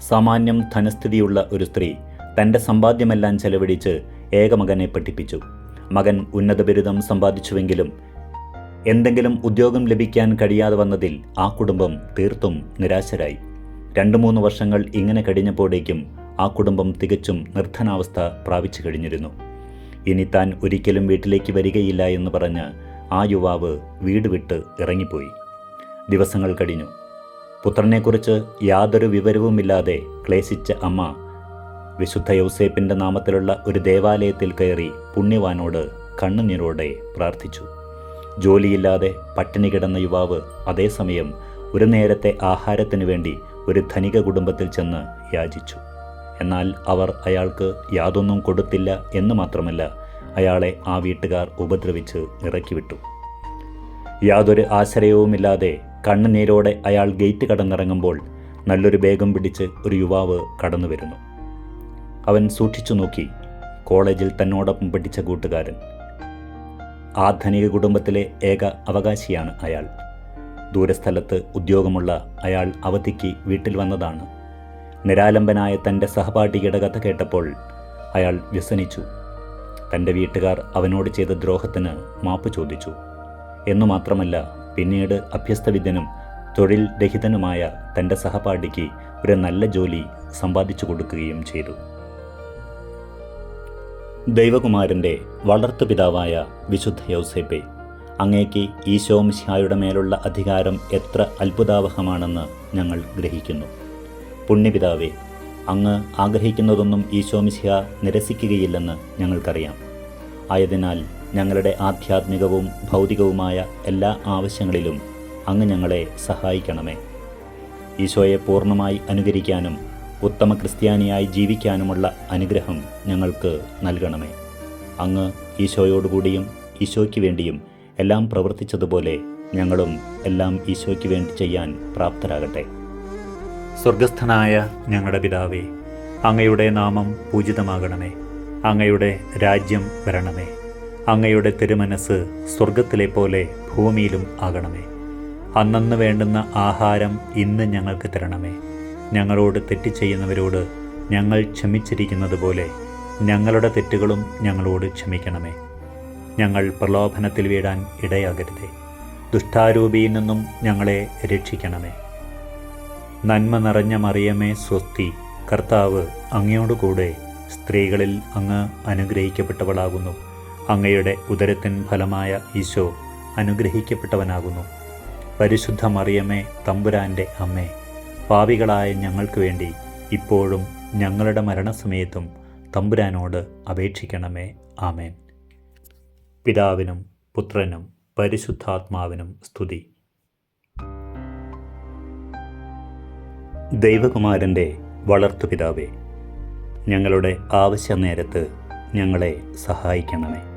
സാമാന്യം ധനസ്ഥിതിയുള്ള ഒരു സ്ത്രീ തന്റെ സമ്പാദ്യമെല്ലാം ചെലവഴിച്ച് ഏകമകനെ പഠിപ്പിച്ചു. മകൻ ഉന്നത ബിരുദം സമ്പാദിച്ചുവെങ്കിലും എന്തെങ്കിലും ഉദ്യോഗം ലഭിക്കാൻ കഴിയാതെ വന്നതിൽ ആ കുടുംബം തീർത്തും നിരാശരായി. രണ്ടു മൂന്ന് വർഷങ്ങൾ ഇങ്ങനെ കഴിഞ്ഞപ്പോഴേക്കും ആ കുടുംബം തികച്ചും നിർദ്ധനാവസ്ഥ പ്രാപിച്ചു കഴിഞ്ഞിരുന്നു. ഇനി താൻ ഒരിക്കലും വീട്ടിലേക്ക് വരികയില്ല എന്ന് പറഞ്ഞ് ആ യുവാവ് വീട് വിട്ട് ഇറങ്ങിപ്പോയി. ദിവസങ്ങൾ കഴിഞ്ഞു. പുത്രനെക്കുറിച്ച് യാതൊരു വിവരവുമില്ലാതെ ക്ലേശിച്ച അമ്മ വിശുദ്ധ യൗസേപ്പിന്റെ നാമത്തിലുള്ള ഒരു ദേവാലയത്തിൽ കയറി പുണ്യവാനോട് കണ്ണുനീരോടെ പ്രാർത്ഥിച്ചു. ജോലിയില്ലാതെ പട്ടിണി കിടന്ന യുവാവ് അതേസമയം ഒരു നേരത്തെ ആഹാരത്തിനു വേണ്ടി ഒരു ധനിക കുടുംബത്തിൽ ചെന്ന് യാചിച്ചു. എന്നാൽ അവർ അയാൾക്ക് യാതൊന്നും കൊടുത്തില്ല എന്ന് മാത്രമല്ല അയാളെ ആ വീട്ടുകാർ ഉപദ്രവിച്ച് ഇറക്കിവിട്ടു. യാതൊരു ആശ്രയവുമില്ലാതെ കണ്ണുനീരോടെ അയാൾ ഗേറ്റ് കടന്നിറങ്ങുമ്പോൾ നല്ലൊരു ബേഗം പിടിച്ച് ഒരു യുവാവ് കടന്നു വരുന്നു. അവൻ സൂക്ഷിച്ചു നോക്കി കോളേജിൽ തന്നോടൊപ്പം പഠിച്ച കൂട്ടുകാരൻ. ആധുനിക ധനിക കുടുംബത്തിലെ ഏക അവകാശിയാണ് അയാൾ. ദൂരസ്ഥലത്ത് ഉദ്യോഗമുള്ള അയാൾ അവധിക്ക് വീട്ടിൽ വന്നതാണ്. നിരാലംബനായ തന്റെ സഹപാഠിയുടെ കഥ കേട്ടപ്പോൾ അയാൾ വ്യസനിച്ചു. തന്റെ വീട്ടുകാർ അവനോട് ചെയ്ത ദ്രോഹത്തിന് മാപ്പ് ചോദിച്ചു. എന്നു മാത്രമല്ല പിന്നീട് അഭ്യസ്തവിദ്യനും തൊഴിൽ രഹിതനുമായ തന്റെ സഹപാഠിക്ക് ഒരു നല്ല ജോലി സമ്പാദിച്ചു കൊടുക്കുകയും ചെയ്തു. ദൈവകുമാരന്റെ വളർത്തുപിതാവായ വിശുദ്ധ യൗസേപ്പെ അങ്ങേക്ക് ഈശോ മേലുള്ള അധികാരം എത്ര അത്ഭുതാവഹമാണെന്ന് ഞങ്ങൾ ഗ്രഹിക്കുന്നു. പുണ്യപിതാവേ അങ്ങ് ആഗ്രഹിക്കുന്നതൊന്നും ഈശോ മിശിഹ നിരസിക്കുകയില്ലെന്ന് ഞങ്ങൾക്കറിയാം. ആയതിനാൽ ഞങ്ങളുടെ ആധ്യാത്മികവും ഭൗതികവുമായ എല്ലാ ആവശ്യങ്ങളിലും അങ്ങ് ഞങ്ങളെ സഹായിക്കണമേ. ഈശോയെ പൂർണമായി അനുകരിക്കാനും ഉത്തമ ക്രിസ്ത്യാനിയായി ജീവിക്കാനുമുള്ള അനുഗ്രഹം ഞങ്ങൾക്ക് നൽകണമേ. അങ്ങ് ഈശോയോടുകൂടിയും ഈശോയ്ക്ക് വേണ്ടിയും എല്ലാം പ്രവർത്തിച്ചതുപോലെ ഞങ്ങളും എല്ലാം ഈശോയ്ക്ക് വേണ്ടി ചെയ്യാൻ പ്രാപ്തരാകട്ടെ. സ്വർഗസ്ഥനായ ഞങ്ങളുടെ പിതാവേ അങ്ങയുടെ നാമം പൂജിതമാകണമേ. അങ്ങയുടെ രാജ്യം വരണമേ. അങ്ങയുടെ തിരുമനസ് സ്വർഗത്തിലെ പോലെ ഭൂമിയിലും ആകണമേ. അന്നന്ന് വേണ്ടുന്ന ആഹാരം ഇന്ന് ഞങ്ങൾക്ക് തരണമേ. ഞങ്ങളോട് തെറ്റ് ചെയ്യുന്നവരോട് ഞങ്ങൾ ക്ഷമിച്ചിരിക്കുന്നത് പോലെ ഞങ്ങളുടെ തെറ്റുകളും ഞങ്ങളോട് ക്ഷമിക്കണമേ. ഞങ്ങൾ പ്രലോഭനത്തിൽ വീഴാൻ ഇടയാകരുതേ. ദുഷ്ടാരൂപിയിൽ നിന്നും ഞങ്ങളെ രക്ഷിക്കണമേ. നന്മ നിറഞ്ഞ മറിയമേ സ്വസ്തി കർത്താവ് അങ്ങയോടുകൂടെ സ്ത്രീകളിൽ അങ്ങ് അനുഗ്രഹിക്കപ്പെട്ടവളാകുന്നു. അങ്ങയുടെ ഉദരത്തിൻ ഫലമായ ഈശോ അനുഗ്രഹിക്കപ്പെട്ടവനാകുന്നു. പരിശുദ്ധ മറിയമേ തമ്പുരാന്റെ അമ്മേ പാവികളായ ഞങ്ങൾക്ക് വേണ്ടി ഇപ്പോഴും ഞങ്ങളുടെ മരണസമയത്തും തമ്പുരാനോട് അപേക്ഷിക്കണമേ. ആമേൻ. പിതാവിനും പുത്രനും പരിശുദ്ധാത്മാവിനും സ്തുതി. ദൈവകുമാരന്റെ വളർത്തുപിതാവേ ഞങ്ങളുടെ ആവശ്യ നേരത്ത് ഞങ്ങളെ സഹായിക്കണമേ.